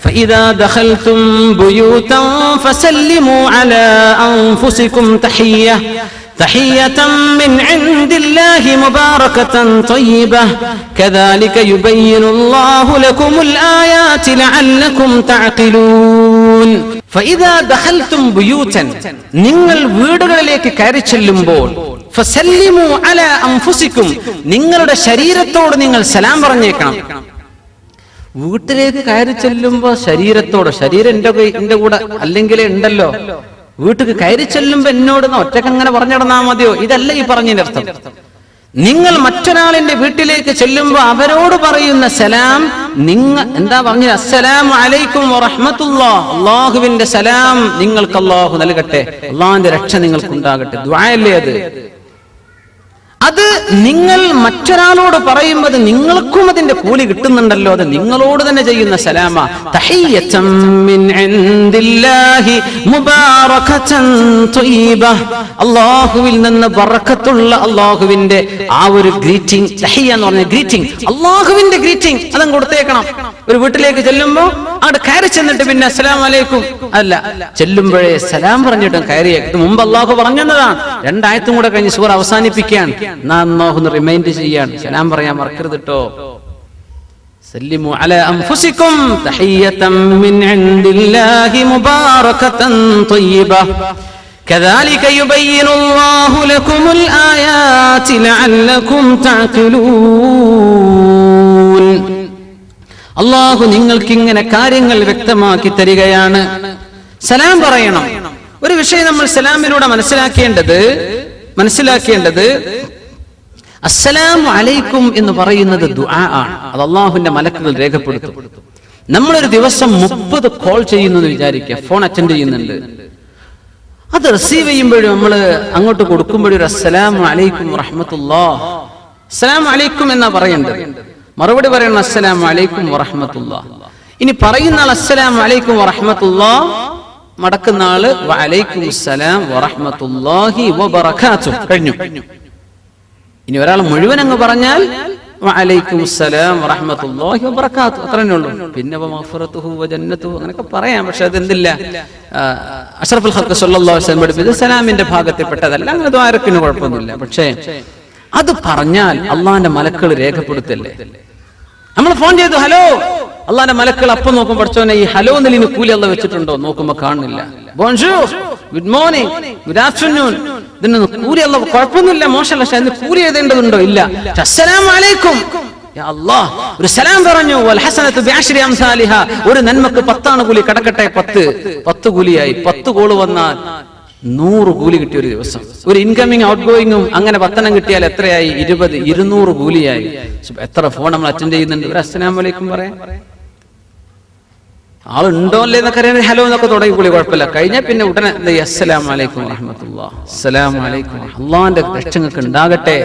فإذا دخلتم بيوتا فسلموا على أنفسكم تحية تحية من عند الله مباركة طيبة كذلك يبين الله لكم الآيات لعلكم تعقلون فإذا دخلتم بيوتا നിങ്ങൾ വീടുകളിലേക്ക് കയറി ചെല്ലുമ്പോൾ ഫസല്ലിമു അല അൻഫുസിക്കും നിങ്ങളുടെ ശരീരത്തോട് നിങ്ങൾ സലാം പറഞ്ഞേക്കണം വീട്ടിലേക്ക് കയറി ചെല്ലുമ്പോ ശരീരത്തോടോ ശരീരം എന്റെ എന്റെ കൂടെ അല്ലെങ്കിൽ ഉണ്ടല്ലോ. വീട്ടിൽ കയറി ചെല്ലുമ്പോ എന്നോട് ഒറ്റയ്ക്ക് അങ്ങനെ പറഞ്ഞിടന്നാ മതിയോ? ഇതല്ല ഈ പറഞ്ഞതിന്റെ അർത്ഥം. നിങ്ങൾ മറ്റൊരാളിന്റെ വീട്ടിലേക്ക് ചെല്ലുമ്പോ അവരോട് പറയുന്ന സലാം നിങ്ങൾ എന്താ പറഞ്ഞത്? അസ്സലാം അലൈക്കും അള്ളാഹുവിന്റെ സലാം നിങ്ങൾക്ക് അള്ളാഹു നൽകട്ടെ. അള്ളാഹിന്റെ രക്ഷ നിങ്ങൾക്ക് ഉണ്ടാകട്ടെ ദ്വായല്ലേ അത്? അത് നിങ്ങൾ മറ്റൊരാളോട് പറയുമ്പോൾ നിങ്ങൾക്കും അതിന്റെ കൂലി കിട്ടുന്നുണ്ടല്ലോ അത് നിങ്ങളോട് തന്നെ ചെയ്യുന്ന സലാമ. അള്ളാഹുവിൽ നിന്ന് പറക്കത്തുള്ള അള്ളാഹുവിന്റെ ആ ഒരു ഗ്രീറ്റിംഗ് എന്ന് പറഞ്ഞ ഗ്രീറ്റിംഗ് അള്ളാഹുവിന്റെ ഗ്രീറ്റിംഗ് അതും കൊടുത്തേക്കണം ഒരു വീട്ടിലേക്ക് ചെല്ലുമ്പോ അവിടെ കയറി ചെന്നിട്ട് പിന്നെ അസ്സലാം അലൈക്കും അല്ല ചെല്ലുമ്പോഴേ സലാം പറഞ്ഞിട്ടും കയറിയേക്കും ഇത് മുമ്പ് അള്ളാഹു പറഞ്ഞതാണ് രണ്ടായത്തും കൂടെ കഴിഞ്ഞ് സൂർ അവസാനിപ്പിക്കാൻ നാം അള്ളാഹു റിമൈൻഡ് ചെയ്യാൻ സലാം പറയാൻ മറക്കരുത് കേട്ടോ سلموا على أنفسكم تحية من عند الله مباركة طيبة كذلك يبين الله لكم الآيات لعلكم تعقلون അള്ളാഹു നിങ്ങൾക്ക് ഇങ്ങനെ കാര്യങ്ങൾ വ്യക്തമാക്കി തരികയാണ്. സലാം പറയണം. ഒരു വിഷയം നമ്മൾ സലാമിലൂടെ മനസ്സിലാക്കേണ്ടത് മനസ്സിലാക്കേണ്ടത് അസ്സലാമു അലൈക്കും എന്ന് പറയുന്നത് ദുആ ആണ്. അത് അള്ളാഹുവിന്റെ മലക്കുകൾ രേഖപ്പെടുത്തും. നമ്മളൊരു ദിവസം മുപ്പത് കോൾ ചെയ്യുന്നു എന്ന് വിചാരിക്കുക. ഫോൺ അറ്റൻഡ് ചെയ്യുന്നുണ്ട്. അത് റിസീവ് ചെയ്യുമ്പോഴും നമ്മൾ അങ്ങോട്ട് കൊടുക്കുമ്പോഴും ഒരു അസ്സലാമു അലൈക്കും റഹ്മത്തുല്ലാ അസ്സലാമു അലൈക്കും എന്നാ പറയേണ്ടത്? മറുപടി പറയണം അസ്സലാം അലൈക്കും വറഹമത്തുള്ള. ഇനി പറയുന്ന ആൾ അസ്സലാം അലൈക്കും വറഹമത്തുള്ള. മടക്കുന്ന ആൾ വലൈക്കും അസ്സലാം വറഹമത്തുല്ലാഹി വബറകാതു കഴിഞ്ഞു. ഇനി ഒരാൾ മുഴുവൻ അങ്ങ് പറഞ്ഞാൽ വഅലൈക്കും അസ്സലാം വറഹ്മത്തുള്ളാഹി വബറകാതു അത്രേ ഉള്ളൂ. പിന്നെ വമഗ്ഫിറതുഹു വജന്നതു അങ്ങനെയൊക്കെ പറയാം പക്ഷെ അതെന്തില്ല. അഷ്റഫുൽ ഖൽഖ് സല്ലല്ലാഹു അലൈഹി വസല്ലം പഠിപ്പിച്ചത് സലാമിന്റെ ഭാഗത്തിൽ പെട്ടതല്ല അങ്ങനെ ദ്വാരക്കിന് കുഴപ്പമൊന്നുമില്ല. പക്ഷേ അത് പറഞ്ഞാൽ അള്ളാന്റെ മലക്കൾ രേഖപ്പെടുത്തല്ലേ? നമ്മൾ ഫോൺ ചെയ്തു ഹലോ. അള്ളാന്റെ മലക്കൾ അപ്പം നോക്കും പഠിച്ചോനെ ഈ ഹലോ നിലിന് കൂലി അല്ല വെച്ചിട്ടുണ്ടോ? നോക്കുമ്പോ കാണുന്നില്ല. ഗുഡ് മോർണിംഗ് ഗുഡ് ആഫ്റ്റർനൂൺ ഇതിനൊന്നും കൂലി അല്ല കുഴപ്പമൊന്നുമില്ല മോശമല്ല. പക്ഷെ അതിന് കൂലി എഴുതേണ്ടതുണ്ടോ? ഇല്ല. അസ്സലാമലൈക്കും. ഒരു സലാം പറഞ്ഞു. ഒരു നന്മക്ക് പത്താണ് കൂലി കടക്കട്ടെ പത്ത്. പത്ത് കൂലിയായി. പത്ത് കോൾ വന്നാൽ നൂറ് കൂലി കിട്ടിയ ഒരു ദിവസം. ഒരു ഇൻകമിങ് ഔട്ട് ഗോയിങ്ങും അങ്ങനെ പത്തെണ്ണം കിട്ടിയാൽ എത്രയായി? ഇരുപത് ഇരുന്നൂറ് കൂലിയായി. എത്ര ഫോൺ നമ്മൾ അറ്റൻഡ് ചെയ്യുന്നുണ്ട്? ഒരു അസ്സലാം വലൈക്കും പറയാം. ആളുണ്ടോ അല്ലേ എന്നൊക്കെ അറിയാൻ ഹലോ എന്നൊക്കെ തുടങ്ങി കൂടി കുഴപ്പമില്ല. കഴിഞ്ഞാൽ പിന്നെ ഉടനെ അസ്സലാം വലൈക്കും അള്ളാന്റെ ലക്ഷങ്ങൾക്ക് ഉണ്ടാകട്ടെ.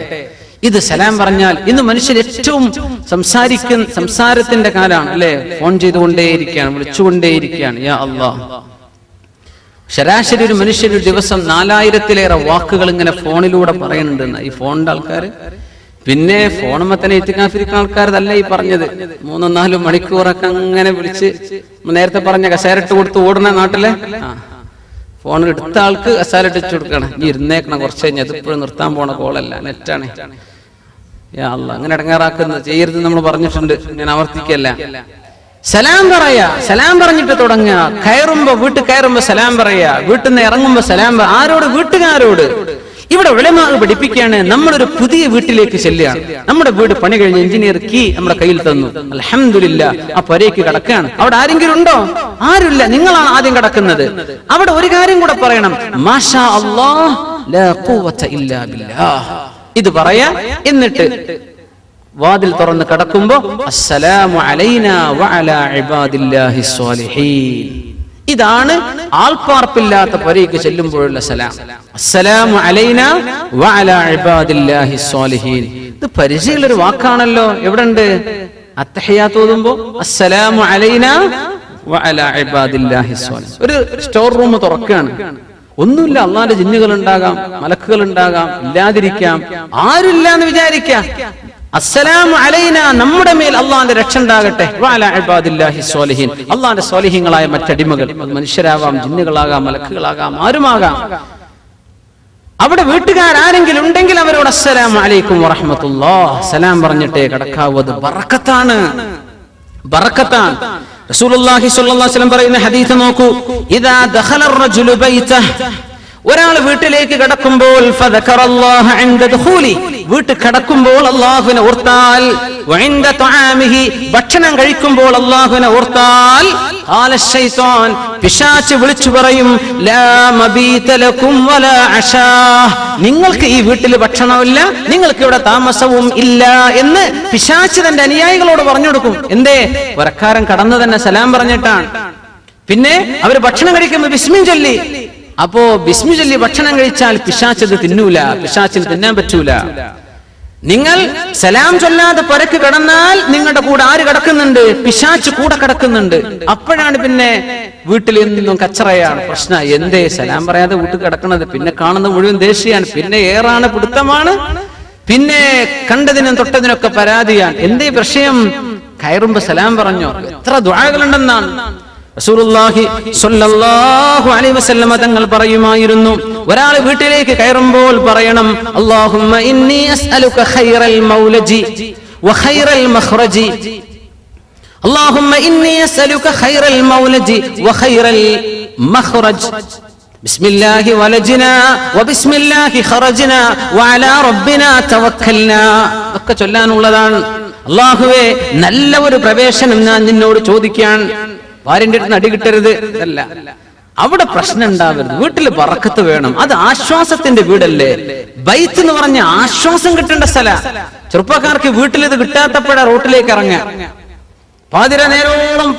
ഇത് സലാം പറഞ്ഞാൽ ഇന്ന് മനുഷ്യർ ഏറ്റവും സംസാരിക്കുന്ന സംസാരത്തിന്റെ കാലാണ് അല്ലെ? ഫോൺ ചെയ്തുകൊണ്ടേയിരിക്കുകയാണ് വിളിച്ചുകൊണ്ടേയിരിക്കുകയാണ്. യാ അള്ളാഹ് ശരാശരി ഒരു മനുഷ്യൻ ഒരു ദിവസം നാലായിരത്തിലേറെ വാക്കുകൾ ഇങ്ങനെ ഫോണിലൂടെ പറയുന്നുണ്ട് ഈ ഫോണിന്റെ ആൾക്കാർ പിന്നെ ഫോണുമ്പോ തന്നെ എത്തിക്കാഫിരിക്കുന്ന ആൾക്കാരതല്ല ഈ പറഞ്ഞത്. മൂന്നോ നാലോ മണിക്കൂറൊക്കെ അങ്ങനെ വിളിച്ച് നേരത്തെ പറഞ്ഞ കസേരട്ട് കൊടുത്ത് ഓടണ നാട്ടിലെ? ഫോൺ എടുത്ത ആൾക്ക് കസാലിട്ട് കൊടുക്കണം. ഈ ഇരുന്നേക്കണം കുറച്ച് കഴിഞ്ഞ്. അതിപ്പോഴും നിർത്താൻ പോണ കോളല്ല. നെറ്റാണ്. യാ അല്ലാ അങ്ങനെ ഇടങ്ങാറാക്കുന്നത് ചെയ്യരുത് നമ്മൾ പറഞ്ഞിട്ടുണ്ട്. ഞാൻ ആവർത്തിക്കല്ല. സലാം പറയാ സലാം പറഞ്ഞിട്ട് തുടങ്ങുക. കയറുമ്പോ വീട്ടിൽ കയറുമ്പോ സലാം പറയാ. വീട്ടിൽ നിന്ന് ഇറങ്ങുമ്പോ സലാം ആരോട്? വീട്ടുകാരോട്. ഇവിടെ വിളമാവ് പഠിപ്പിക്കുകയാണ്. നമ്മളൊരു പുതിയ വീട്ടിലേക്ക് ചെല്ലുകയാണ്. നമ്മുടെ വീട് പണി കഴിഞ്ഞ് എഞ്ചിനീയർ കീ നമ്മുടെ കയ്യിൽ തന്നു. അലഹമില്ല ആ പുരയ്ക്ക് കിടക്കുകയാണ്. അവിടെ ആരെങ്കിലും ഉണ്ടോ? ആരുമില്ല. നിങ്ങളാണ് ആദ്യം കിടക്കുന്നത്. അവിടെ ഒരു കാര്യം കൂടെ പറയണം. മാഷാ ഇത് പറയാ എന്നിട്ട് വാതിൽ തുറന്ന് കടക്കുമ്പോ അസ്സലാമു വഅലാ ഇബാദില്ലാഹി സ്വാലിഹീൻ ഇതാണ് ആൾപ്പാർപ്പില്ലാത്ത പൊരയ്ക്ക് ചെല്ലുമ്പോഴുള്ള സലാം. അസ്സലാമു വഅലാ ഇബാദില്ലാഹി സ്വാലിഹീൻ ഇത് പരിചയമുള്ള ഒരു വാക്കാണല്ലോ. എവിടെണ്ട് അത്തഹയാത്ത് ഓതുമ്പോ അസ്സലാമു അലൈന വഅലാ ഇബാദില്ലാഹി സ്വാലിഹീൻ ഒരു സ്റ്റോർ റൂം തുറക്കുകയാണ്. ഒന്നുമില്ല അള്ളാന്റെ ജിന്നുകൾ ഉണ്ടാകാം മലക്കുകൾ ഉണ്ടാകാം ഇല്ലാതിരിക്കാം. ആരുമില്ല എന്ന് വിചാരിക്കാം. അസ്സലാം അലൈന നമ്മുടെ മേൽ അള്ളാന്റെ രക്ഷ ഉണ്ടാകട്ടെ. അള്ളാന്റെ സ്വാലിഹ്യങ്ങളായ മറ്റടിമകൾ മനുഷ്യരാവാം ജിന്നുകളാകാം മലക്കുകളാകാം ആരുമാകാം. അവിടെ വീട്ടുകാരെങ്കിലും ഉണ്ടെങ്കിൽ അവരോട് അസ്സലാം അലൈക്കും വറഹമത്തുല്ലാ സലാം പറഞ്ഞിട്ടേ കടക്കാവൂ അത് ബറക്കത്താണ്. ബറക്കത്താണ്. റസൂലുള്ളാഹി സ്വല്ലല്ലാഹു അലൈഹി വസല്ലം പറയുന്ന ഹദീസ് നോക്കൂ. ഇദാ ദഖല അർ-റജുലു ബൈതഹു. ഒരാൾ വീട്ടിലേക്ക് കടക്കുമ്പോൾ വീട്ടിൽ കടക്കുമ്പോൾ അള്ളാഹുവിനെ ഓർത്താൽ ഭക്ഷണം കഴിക്കുമ്പോൾ അള്ളാഹുവിനെ ഓർത്താൽ ഖാല ശൈത്താൻ പിശാച് വിളിച്ചു പറയും നിങ്ങൾക്ക് ഈ വീട്ടിൽ ഭക്ഷണമില്ല നിങ്ങൾക്ക് ഇവിടെ താമസവും ഇല്ല എന്ന് പിശാച്ച് തന്റെ അനുയായികളോട് പറഞ്ഞു കൊടുക്കും. എന്തേ? വരക്കാരൻ കടന്നു തന്നെ സലാം പറഞ്ഞിട്ടാണ്. പിന്നെ അവർ ഭക്ഷണം കഴിക്കുമ്പോൾ ബിസ്മിൻ ചൊല്ലി. അപ്പോ ബിസ്മി ചൊല്ലി ഭക്ഷണം കഴിച്ചാൽ പിശാച്ചത് തിന്നൂല പിശാച്ചിന് തിന്നാൻ പറ്റൂല. നിങ്ങൾ സലാം ചൊല്ലാതെ പരക്ക് കിടന്നാൽ നിങ്ങളുടെ കൂടെ ആര് കിടക്കുന്നുണ്ട്? പിശാച്ച് കൂടെ കിടക്കുന്നുണ്ട്. അപ്പോഴാണ് പിന്നെ വീട്ടിൽ നിന്നും കച്ചറയാണ് പ്രശ്ന. എന്തേ സലാം പറയാതെ വീട്ടിൽ കിടക്കുന്നത് പിന്നെ കാണുന്ന മുഴുവൻ ദേഷ്യാണ് പിന്നെ ഏറാണ് പിടുത്തമാണ്. പിന്നെ കണ്ടതിനും തൊട്ടതിനൊക്കെ പരാതിയാണ്. എന്തേ പ്രശ്നം കയറുമ്പോ സലാം പറഞ്ഞോ? എത്ര ദ്വാകളുണ്ടെന്നാണ് റസൂലുള്ളാഹി സ്വല്ലല്ലാഹു അലൈഹി വസല്ലമ തങ്ങൾ പറയുമായിരുന്നു ഒരാൾ വീട്ടിലേക്ക് കയറുമ്പോൾ പറയണം അല്ലാഹുമ്മ ഇന്നി അസ്അലുക ഖൈറൽ മൗലജി വഖൈറൽ മഖ്റജി اللهم إني أسألك خير المولج وخير المخرج بسم الله ولجنا وبسم الله خرجنا وعلى ربنا توكلنا ഒക്കെ ചൊല്ലാനുള്ളതാണ് അള്ളാഹുവേ നല്ല ഒരു പ്രവേശനം ഞാൻ നിന്നോട് ചോദിക്കാൻ ഭാര്യന്റെ അടുത്ത് അടി കിട്ടരുത് അല്ല അവിടെ പ്രശ്നം ഉണ്ടാവരുത്. വീട്ടിൽ പറക്കത്ത് വേണം. അത് ആശ്വാസത്തിന്റെ വീടല്ലേ? ബൈത്ത് എന്ന് പറഞ്ഞ ആശ്വാസം കിട്ടേണ്ട സ്ഥല. ചെറുപ്പക്കാർക്ക് വീട്ടിൽ ഇത് കിട്ടാത്തപ്പോഴാ റോട്ടിലേക്ക് ഇറങ്ങുക. പാതിര നേരോളം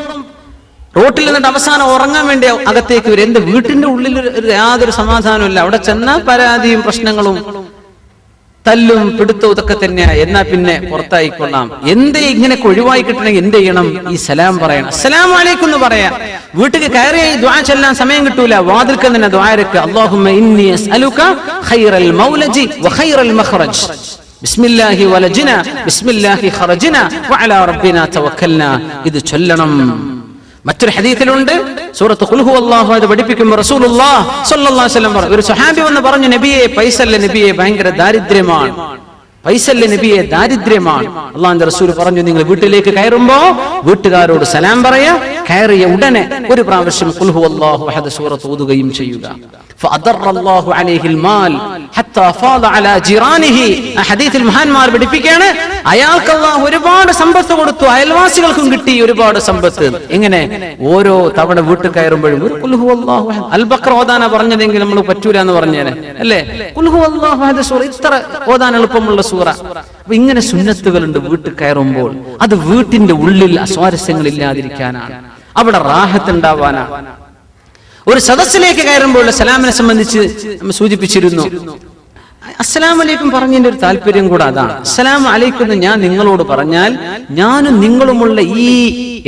റോട്ടിൽ നിന്നിട്ട് അവസാനം ഉറങ്ങാൻ വേണ്ടി അകത്തേക്ക് വരും. എന്റെ വീട്ടിന്റെ ഉള്ളിൽ യാതൊരു സമാധാനവും അവിടെ ചെന്നാൽ പരാതിയും പ്രശ്നങ്ങളും. തല്ലും പിടുത്തവും ഇതൊക്കെ തന്നെയാ എന്നാ പിന്നെ പുറത്തായിക്കൊള്ളാം എന്തേ ഇങ്ങനെ ഒഴിവായി കിട്ടണമെങ്കിൽ എന്ത് ചെയ്യണം? ഈ സലാം പറയണം. അസ്സലാം വലൈക്കും എന്ന് പറയാം. വീട്ടിൽ കയറി ദ്വാ ചെല്ലാൻ സമയം കിട്ടൂല. വാതിൽക്കൽ തന്നെ ദ്വാരക്ക് അല്ലാഹുമ്മ ഇന്നി അസ്അലുക ഖൈറൽ മൗലജി വഖൈറൽ മഖ്റജ് ബിസ്മില്ലാഹി വലജിന ബിസ്മില്ലാഹി ഖറജിന വഅലാ റബ്ബിനാ തവക്കൽന. ഇത് ചൊല്ലണം. മറ്റൊരു ഹദീത്തിലുണ്ട്. സൂറത്ത് ഖുൽഹു അല്ലാഹു അത് പഠിപ്പിക്കുമ്പോൾ റസൂലുള്ളാഹ് സ്വല്ലല്ലാഹു അലൈഹി വസല്ലം ഒരു സ്വഹാബി വന്ന് പറഞ്ഞു നബിയെ പൈസല്ല നബിയെ ഭയങ്കര ദാരിദ്ര്യമാണ്. പൈസല്ല നബിയെ ദാരിദ്ര്യമാണ്. അള്ളാഹിന്റെ റസൂൽ പറഞ്ഞു നിങ്ങൾ വീട്ടിലേക്ക് കയറുമ്പോ വീട്ടുകാരോട് സലാം പറയാ കയറിയ ഉടനെ ഒരു പ്രാവശ്യം കുൽഹു അഹദ് സൂറത്ത് ഓതുകയും ചെയ്യുക. ഫഅദറല്ലാഹു അലൈഹിൽ മാൽ ഹത്താ ഫാദ അലാ ജിറാനിഹി. ഹദീസിൽ മഹാന്മാർ പഠിപ്പിക്കുകയാണ് അയാൾക്ക് അല്ലാഹു ഒരുപാട് സമ്പത്ത് കൊടുത്തു അയൽവാസികൾക്കും കിട്ടി ഒരുപാട് സമ്പത്ത്. എങ്ങനെ ഓരോ തവണ വീട്ടിൽ കയറുമ്പോഴും ഒരു കുൽഹു അല്ലാഹു അൽ ബക്ര ഓതാന പറഞ്ഞതെങ്കിൽ നമ്മൾ പറ്റൂല എന്ന് പറഞ്ഞേനെ അല്ലേ? കുൽഹു അഹദ് സൂറ ഇത്ര ഓതാൻ എളുപ്പമുള്ള സൂറ. അപ്പൊ ഇങ്ങനെ സുന്നത്തുകളുണ്ട് വീട്ടിൽ കയറുമ്പോൾ അത് വീട്ടിന്റെ ഉള്ളിൽ അസ്വാരസ്യങ്ങൾ ഇല്ലാതിരിക്കാനാണ് അവിടെ റാഹത്ത് ഉണ്ടാവാനാണ് ഒരു സദസ്സിലേക്ക് കയറുമ്പോൾ സലാമിനെ സംബന്ധിച്ച് നമ്മൾ സൂചിപ്പിച്ചിരുന്നു. അസ്സലാം അലൈക്കും പറഞ്ഞതിന്റെ ഒരു താല്പര്യം കൂടെ അതാണ്. അസ്സലാം അലൈക്കും ഞാൻ നിങ്ങളോട് പറഞ്ഞാൽ ഞാനും നിങ്ങളുമുള്ള ഈ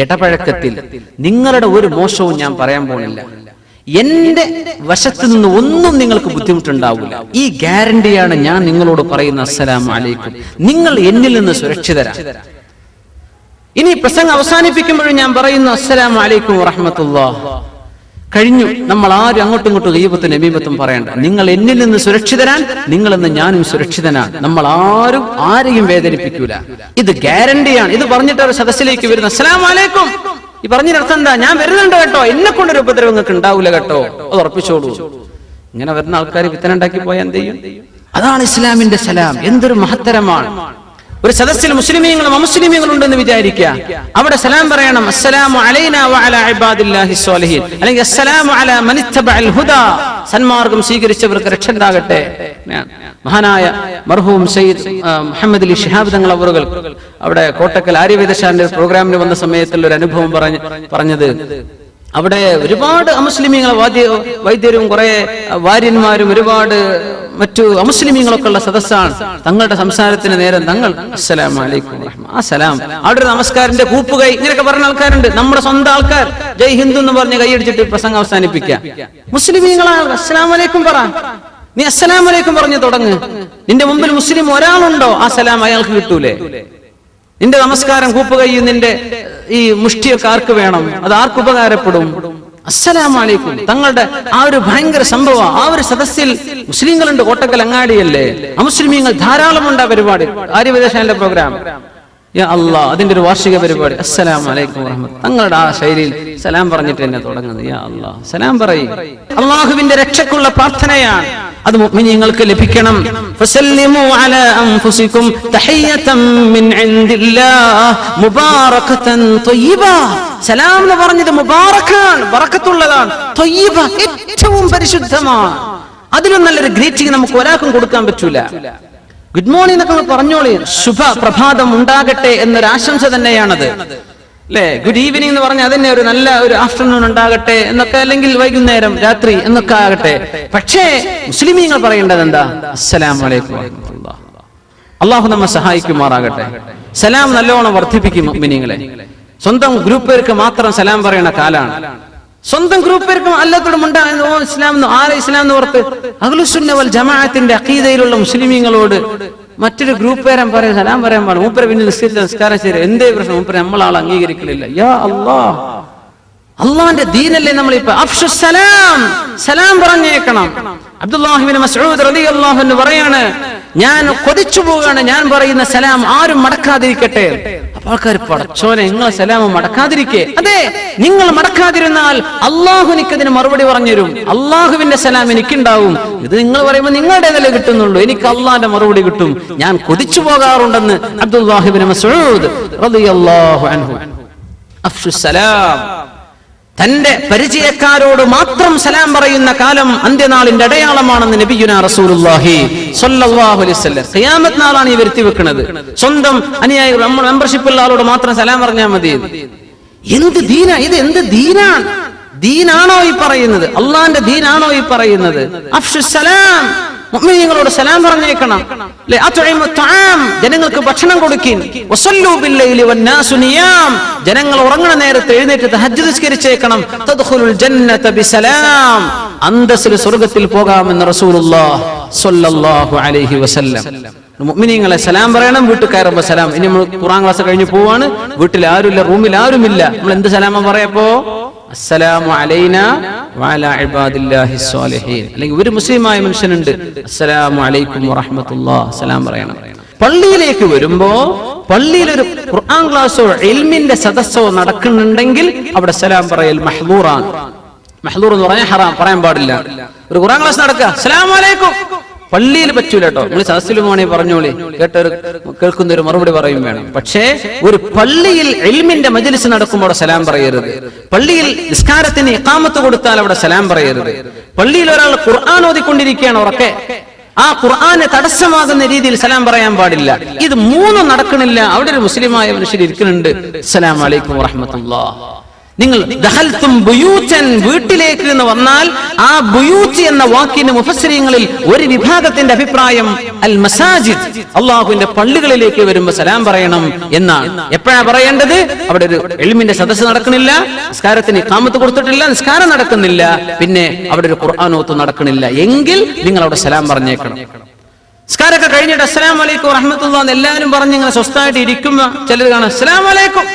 ഇടപഴക്കത്തിൽ നിങ്ങളുടെ ഒരു മോശവും ഞാൻ പറയാൻ പോകുന്നില്ല. എന്റെ വശത്ത് നിന്ന് ഒന്നും നിങ്ങൾക്ക് ബുദ്ധിമുട്ടുണ്ടാവില്ല. ഈ ഗ്യാരണ്ടിയാണ് ഞാൻ നിങ്ങളോട് പറയുന്ന അസ്സലാം അലൈക്കും. നിങ്ങൾ എന്നിൽ നിന്ന് സുരക്ഷിതരാണ് ഇനി പ്രസംഗം അവസാനിപ്പിക്കുമ്പോഴും ഞാൻ പറയുന്നു അസ്സലാം വലൈക്കും വറഹമത്തുള്ള കഴിഞ്ഞു. നമ്മൾ ആരും അങ്ങോട്ടും ഇങ്ങോട്ടും ഗീപത്തും നബീമത്തും പറയണ്ട. നിങ്ങൾ എന്നിൽ നിന്ന് സുരക്ഷിതരാൻ നിങ്ങളെന്ന് ഞാനും സുരക്ഷിതനാണ്. നമ്മൾ ആരും ആരെയും വേദനിപ്പിക്കൂല. ഇത് ഗ്യാരണ്ടിയാണ് ഇത് പറഞ്ഞിട്ട് ഒരു സദസ്സിലേക്ക് വരുന്ന അസ്സലാം വലൈക്കും ഈ പറഞ്ഞിട്ട് അർത്ഥം എന്താ? ഞാൻ വരുന്നുണ്ട് കേട്ടോ. എന്നെ കൊണ്ടൊരു ഉപദ്രവം നിങ്ങൾക്ക് ഉണ്ടാവില്ല കേട്ടോ. അത് ഉറപ്പിച്ചോളൂ. ഇങ്ങനെ വരുന്ന ആൾക്കാർ വിത്തനുണ്ടാക്കി പോയാൽ എന്ത് ചെയ്യും? അതാണ് ഇസ്ലാമിന്റെ സലാം. എന്തൊരു മഹത്തരമാണ്. ഒരു സദസ്സിൽ മുസ്ലിമീങ്ങളും അമുസ്ലിമീങ്ങളും ഉണ്ടെന്ന് വിചാരിക്കുക. അവിടെ സലാം പറയണം അസ്സലാമു അലൈന വഅലാ ഇബാദില്ലാഹി സ്വാലിഹീൻ. അല്ലെങ്കിൽ അസ്സലാമു അലാ മനിത്തബഅൽ ഹുദാ. സന്മാർഗം സ്വീകരിച്ചവർക്ക് രക്ഷ ഉണ്ടാകട്ടെ. മഹാനായ മർഹൂം സയ്യിദ് മുഹമ്മദ് അലി ഷിഹാബ് തങ്ങൾ അവറുകൾ അവിടെ കോട്ടക്കൽ ആര്യവേദശാന്റെ പ്രോഗ്രാമിന് വന്ന സമയത്തുള്ള ഒരു അനുഭവം പറഞ്ഞു പറഞ്ഞത് അവിടെ ഒരുപാട് അമുസ്ലിമീങ്ങൾ വാദ്യ വൈദ്യരും കുറെ വാര്യന്മാരും ഒരുപാട് മറ്റു അമുസ്ലിമീങ്ങളൊക്കെ ഉള്ള സദസ്സാണ്. തങ്ങളുടെ സംസാരത്തിന് നേരം തങ്ങൾ അസ്സലാം ആ സലാം. അവിടെ ഒരു നമസ്കാരന്റെ കൂപ്പുകൈ ഇങ്ങനെയൊക്കെ പറഞ്ഞ ആൾക്കാരുണ്ട്. നമ്മുടെ സ്വന്തം ആൾക്കാർ ജയ് ഹിന്ദു എന്ന് പറഞ്ഞ് കൈയടിച്ചിട്ട് പ്രസംഗം അവസാനിപ്പിക്കുക. മുസ്ലിമീങ്ങളാണ് അസ്സലാം അലൈക്കും പറ. നീ അസ്സലാം വലൈക്കും പറഞ്ഞു തുടങ്ങ്. നിന്റെ മുമ്പിൽ മുസ്ലിം ഒരാളുണ്ടോ? ആ സലാം അയാൾക്ക് കിട്ടൂലേ. നിന്റെ നമസ്കാരം കൂപ്പുകയും നിന്റെ ഈ മുഷ്ടിയൊക്കെ ആർക്ക് വേണം. അത് ആർക്ക് ഉപകാരപ്പെടും? അസ്സലാമലൈക്കും. തങ്ങളുടെ ആ ഒരു ഭയങ്കര സംഭവം ആ ഒരു സദസ്സിൽ മുസ്ലിങ്ങളുണ്ട് കോട്ടക്കൽ അങ്ങാടിയല്ലേ? അമുസ്ലിമീങ്ങൾ ധാരാളമുണ്ട് ആ പരിപാടി. ആര്യവിദേശാന്റെ പ്രോഗ്രാം അള്ളാ അതിന്റെ ഒരു വാർഷിക പരിപാടി. അസ്സലാം വറഹ്മത്ത്. തങ്ങളുടെ ആ ശൈലിയിൽ സലാം പറഞ്ഞിട്ട് തന്നെ തുടങ്ങുന്നത്. യാ സലാം പറയും. അള്ളാഹുവിന്റെ രക്ഷക്കുള്ള പ്രാർത്ഥനയാണ്. അത് മുഅ്മിനീങ്ങൾക്ക് ലഭിക്കണം. ഫസല്ലിമു അലാ അൻഫുസികും തഹിയ്യതൻ മിൻ ഇൻദില്ലാഹ് മുബാറകതൻ ത്വയ്യിബ സലാം എന്ന് പറഞ്ഞത് മുബാറക്കാണ് ബറക്കത്തുള്ളതാണ് ത്വയ്യിബ ഏറ്റവും പരിശുദ്ധമാണ്. അതിലും നല്ലൊരു ഗ്രീറ്റിംഗ് നമുക്ക് ഒരാൾക്കും കൊടുക്കാൻ പറ്റൂല. ഗുഡ് മോർണിംഗ് എന്നൊക്കെ പറഞ്ഞോളി ശുഭ പ്രഭാതം ഉണ്ടാകട്ടെ എന്നൊരു ആശംസ തന്നെയാണത്. അല്ലെ ഗുഡ് ഈവനിങ് എന്ന് പറഞ്ഞാൽ അതന്നെ ഒരു നല്ല ഒരു ആഫ്റ്റർനൂൺ ഉണ്ടാകട്ടെ എന്നൊക്കെ അല്ലെങ്കിൽ വൈകുന്നേരം രാത്രി എന്നൊക്കെ ആകട്ടെ. പക്ഷേ മുസ്ലിമീങ്ങൾ പറയേണ്ടത് എന്താ? അസ്സലാം. അള്ളാഹു നമ്മെ സഹായിക്കുമാറാകട്ടെ. സലാം നല്ലോണം വർദ്ധിപ്പിക്കും മിനിങ്ങളെ സ്വന്തം ഗ്രൂപ്പ് പേർക്ക് മാത്രം സലാം പറയുന്ന കാലാണ്. സ്വന്തം ഗ്രൂപ്പ് പേർക്ക് അല്ലാത്തോടും ഉണ്ടാകുന്ന ഇസ്ലാം ആരെ ഇസ്ലാം എന്ന് ഓർത്ത് അഖലുസുന്നവൽ ജമാഅത്തിന്റെ അഖീദയിലുള്ള മുസ്ലിമീങ്ങളോട് മറ്റൊരു ഗ്രൂപ്പ് പേരം പറയാൻ സലാം പറയാൻ പാടും മൂപ്പരെ പിന്നെ നിസ്കരിച്ച നിസ്കാരം ശരി എന്തേ പ്രശ്നം? മൂപ്പരെ നമ്മളാൾ അംഗീകരിക്കണില്ല. യാ അല്ലാ അള്ളാന്റെ ദീനല്ലേ നമ്മൾ ഇപ്പൊ സലാം. സലാം പറഞ്ഞേക്കണം. അബ്ദുല്ലാഹിബിൻ മസ്ഊദ് റളിയല്ലാഹു അൻഹു പറയാണ് ഞാൻ കൊതിച്ചു പോവുകയാണ്. ഞാൻ പറയുന്ന സലാം ആരും മടക്കാതിരിക്കട്ടെ. അപ്പൊ ആൾക്കാർ പടച്ചോനെ നിങ്ങൾ സലാം മടക്കാതിരിക്കേ. അതെ നിങ്ങൾ മടക്കാതിരുന്നാൽ അള്ളാഹു എനിക്കതിന് മറുപടി പറഞ്ഞുതരും. അള്ളാഹുവിന്റെ സലാം എനിക്കുണ്ടാവും. ഇത് നിങ്ങൾ പറയുമ്പോൾ നിങ്ങളുടേതല്ലേ കിട്ടുന്നുള്ളൂ. എനിക്ക് അള്ളാന്റെ മറുപടി കിട്ടും. ഞാൻ കൊതിച്ചു പോകാറുണ്ടെന്ന് അബ്ദുല്ലാഹിബിൻ മസ്ഊദ് റളിയല്ലാഹു അൻഹു. അഫ്ഷു സലാം തന്റെ പരിചയക്കാരോട് മാത്രം സലാം പറയുന്ന കാലം അന്ത്യനാളിന്റെ അടയാളമാണെന്ന് നബിയുന റസൂലുള്ളാഹി സ്വല്ലല്ലാഹു അലൈഹി വസല്ലം. ഖിയാമത്ത് നാളാണ് ഈ വരുത്തി വെക്കുന്നത്. സ്വന്തം അനുയായികൾ മെമ്പർഷിപ്പ് ഉള്ള ആളോട് മാത്രം സലാം പറഞ്ഞാൽ മതി. എന്ത് ദീന? ഇത് എന്ത് ദീനാണ് ദീനാണോ ഈ പറയുന്നത്? അള്ളാന്റെ ദീനാണോ ഈ പറയുന്നത്? അഫ്ഷു സലാം മുഅ്മിനീങ്ങളോട് സലാം പറഞ്ഞേക്കണം. അല്ലേ അത്ഉമു തആം ജനങ്ങൾക്ക് ഭക്ഷണം കൊടുക്കിൻ. വസല്ലു ബില്ലൈലി വന്നാസു നിയാം. ജനങ്ങൾ ഉറങ്ങുന്ന നേരത്തെ എഴുന്നേറ്റ് തഹജ്ജുദ് നിസ്കരിച്ചേക്കണം. തദ്ഖുലുൽ ജന്നത ബിസലാം. അന്തസ്സിൽ സ്വർഗത്തിൽ പോകാമെന്ന് റസൂലുള്ളാഹ് സ്വല്ലല്ലാഹു അലൈഹി വസല്ലം. മുഅ്മിനീങ്ങളെ സലാം പറയണം വീട്ടിൽ കയറുമ്പോ സലാം. ഇനി നമ്മൾ ഖുർആൻ ക്ലാസ് കഴിഞ്ഞ് പോവാണ്. വീട്ടിൽ ആരുമില്ല റൂമിൽ ആരുമില്ല. നമ്മൾ എന്ത് സലാമ പറയപ്പോ അസ്സലാമു അലൈന അല്ലെങ്കിൽ ഒരു മുസ്ലിമായ മനുഷ്യനുണ്ട്. അസ്സലാമു അലൈക്കും വറഹ്മത്തുള്ളാഹ്. സലാം പറയണം. പള്ളിയിലേക്ക് വരുമ്പോ പള്ളിയിൽ ഒരു ഖുർആൻ ക്ലാസ്സോ ഇൽമിന്റെ സദസ്സോ നടക്കുന്നുണ്ടെങ്കിൽ അവിടെ സലാം പറയൽ മഹ്ദൂറാണ്. മഹദൂർ എന്ന് പറഞ്ഞാൽ ഹറാം. പറയാൻ പാടില്ല. ഒരു ഖുർആൻ ക്ലാസ് നടക്കുക. അസ്സലാമു അലൈക്കും. പള്ളിയിൽ പറ്റൂല കേട്ടോ നിങ്ങൾ വേണമെങ്കിൽ പറഞ്ഞോളി. കേട്ടൊരു കേൾക്കുന്ന ഒരു മറുപടി പറയും വേണം. പക്ഷേ ഒരു പള്ളിയിൽ എൽമിന്റെ മജലിസ് നടക്കുമ്പോൾ സലാം പറയരുത്. പള്ളിയിൽ നിസ്കാരത്തിന് ഇക്കാമത്ത് കൊടുത്താൽ അവിടെ സലാം പറയരുത്. പള്ളിയിൽ ഒരാൾ ഖുർആൻ ഓതിക്കൊണ്ടിരിക്കുകയാണ് ഉറക്കെ. ആ ഖുർആന് തടസ്സമാകുന്ന രീതിയിൽ സലാം പറയാൻ പാടില്ല. ഇത് മൂന്നും നടക്കണില്ല. അവിടെ ഒരു മുസ്ലിമായ മനുഷ്യർ ഇരിക്കുന്നുണ്ട്. അസ്സലാം വലൈക്കും വറഹമത്തുള്ളാഹ്. നിങ്ങൾ വീട്ടിലേക്ക് എന്ന് വന്നാൽ ആ ബുയൂച്ച് എന്ന വാക്കിന്റെ മുഫസ്സിരിങ്ങളിൽ ഒരു വിഭാഗത്തിന്റെ അഭിപ്രായം അൽ മസാജിദ് അള്ളാഹുവിന്റെ പള്ളികളിലേക്ക് വരുമ്പോ സലാം പറയണം എന്നാണ്. എപ്പോഴാ പറയേണ്ടത്? അവിടെ ഒരു എളിമിന്റെ സദസ്സ് നടക്കുന്നില്ല. നിസ്കാരത്തിന് കാമത്ത് കൊടുത്തിട്ടില്ല. നിസ്കാരം നടക്കുന്നില്ല. പിന്നെ അവിടെ ഒരു ഖുർആാനോത്ത് നടക്കുന്നില്ല. എങ്കിൽ നിങ്ങൾ അവിടെ സലാം പറഞ്ഞേക്കണം. നിസ്കാരമൊക്കെ കഴിഞ്ഞിട്ട് അസ്സലാം വലൈക്കും റഹ്മത്തുള്ള എല്ലാവരും പറഞ്ഞ് ഇങ്ങനെ സ്വസ്ഥമായിട്ട് ഇരിക്കുമ്പോ ചിലർ കാണാം അസ്സലാം വലൈക്കും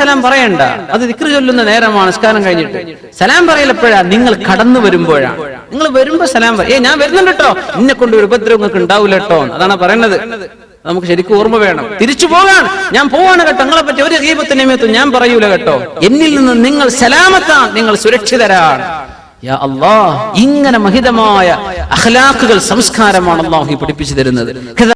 സലാം പറയണ്ട. അത് ദിക്ർ ചൊല്ലുന്ന നേരമാണ് നിസ്കാരം കഴിഞ്ഞിട്ട്. സലാം പറയലപ്പോഴാ നിങ്ങൾ കടന്നു വരുമ്പോഴാണ് നിങ്ങൾ വരുമ്പോ സലാം ഏ ഞാൻ വരുന്നുണ്ട് കേട്ടോ എന്നെ കൊണ്ട് ഒരു ഉപദ്രവം നിങ്ങൾക്ക് ഉണ്ടാവില്ല കേട്ടോ അതാണ് പറയുന്നത് നമുക്ക് ശരിക്കും ഓർമ്മ വേണം. തിരിച്ചു പോകാൻ. ഞാൻ പോവാണ് കേട്ടോ. നിങ്ങളെ പറ്റി ഒരു ദീപത്തിനെമേത്തും ഞാൻ പറയൂല കേട്ടോ. എന്നിൽ നിന്ന് നിങ്ങൾ സലാമത്താണ് നിങ്ങൾ സുരക്ഷിതരാണ്. ഇങ്ങനെ മഹിതമായ അഖ്ലാഖുകൾ സംസ്കാരമാണ് അള്ളാഹു പഠിപ്പിച്ചു തരുന്നത്.